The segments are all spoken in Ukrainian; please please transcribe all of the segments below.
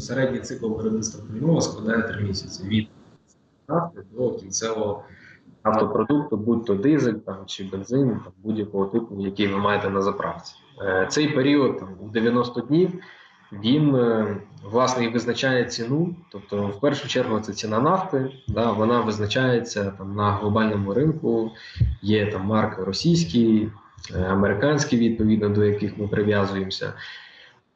середній цикл виробництва пального складає 3 місяці від нафти до кінцевого автопродукту, будь то дизель там, чи бензин, будь-якого типу, який ви маєте на заправці. Е, Цей період там, у 90 днів він е, власне і визначає ціну. Тобто, в першу чергу, це ціна нафти, да, вона визначається там на глобальному ринку. Є там марки російські, е, американські, відповідно до яких ми прив'язуємося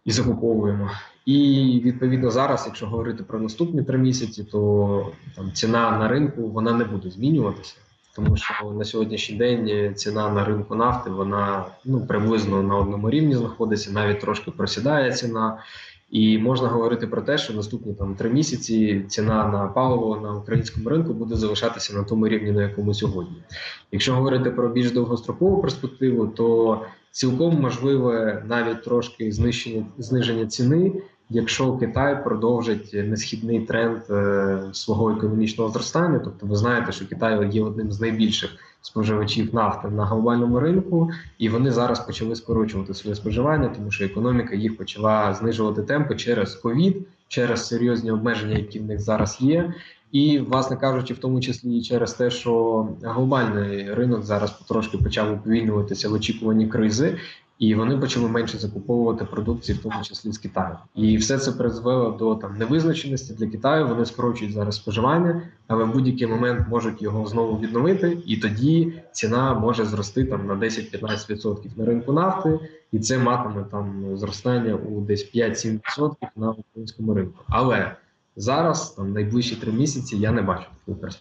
і закуповуємо. І відповідно зараз, якщо говорити про наступні три місяці, то там ціна на ринку вона не буде змінюватися, тому що на сьогоднішній день е, ціна на ринку нафти вона ну приблизно на одному рівні знаходиться, навіть трошки просідає ціна. І можна говорити про те, що наступні там три місяці ціна на паливо на українському ринку буде залишатися на тому рівні, на якому сьогодні. Якщо говорити про більш довгострокову перспективу, то цілком можливе навіть трошки знищення зниження ціни, якщо Китай продовжить несхідний тренд е, свого економічного зростання. Тобто, ви знаєте, що Китай є одним з найбільших споживачів нафти на глобальному ринку, і вони зараз почали скорочувати своє споживання, тому що економіка їх почала знижувати темпи через ковід, через серйозні обмеження, які в них зараз є. І, власне кажучи, в тому числі і через те, що глобальний ринок зараз потрошки почав уповільнюватися в очікуванні кризи, і вони почали менше закуповувати продукції, в тому числі з Китаю. І все це призвело до там невизначеності для Китаю. Вони скорочують зараз споживання, але в будь-який момент можуть його знову відновити, і тоді ціна може зрости там на 10-15% на ринку нафти, і це матиме там зростання у десь 5-7% на українському ринку. Але зараз там найближчі три місяці я не бачу такої перспективи.